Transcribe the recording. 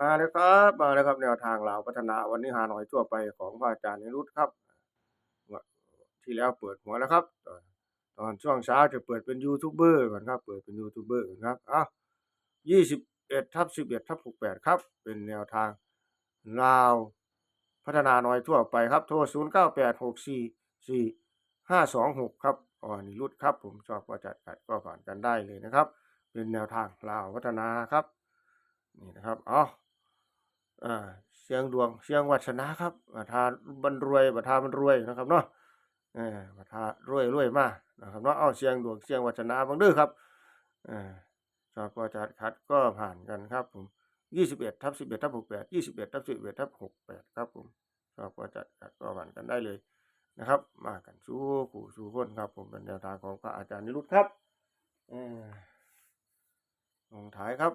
มาแล้วครับมาแล้วครับแนวทางลาวพัฒนาวันนี้หาหน่อยทั่วไปของพระอาจารย์นิรุตครับ ที่แล้วเปิดหัวแล้วครับ ตอนช่วงเช้าจะเปิดเป็นยูทูบเบอร์ก่อนครับ เปิดเป็นยูทูบเบอร์ก่อนครับอ้าวยี่สิบเอ็ดทับสิบเอ็ดทับหกแปดครับ เป็นแนวทางลาวพัฒนาหน่อยทั่วไปครับ โทรศูนย์เก้าแปดหกสี่สี่ห้าสองหกครับอ๋อนิรุตครับ ผมชอบก็จัดขัดก็ผ่านกันได้เลยนะครับ เป็นแนวทางลาวพัฒนาครับ นี่นะครับอ๋อ อ่าเสียงดวงเสียงวัฒนะครับประธาบรรรวยประธาบรรรวยนะครับเนาะเออประธารวยรวยมานะครับเนาะเอาเสียงดวงเสียงวัฒนาบังเด้อครับเออชอบก็จัดขัดก็ผ่านกันครับผมยี่สิบเอ็ดทับสิบเอ็ดทับหกแปดยี่สิบเอ็ดทับสิบเอ็ดทับหกแปดครับผมชอบก็จัดขัดก็ผ่านกันได้เลยนะครับ มากันสู้ขู่สู้คนครับ ผมเป็นแนวทางของพระอาจารย์นิรุตครับเออลงท้ายครับ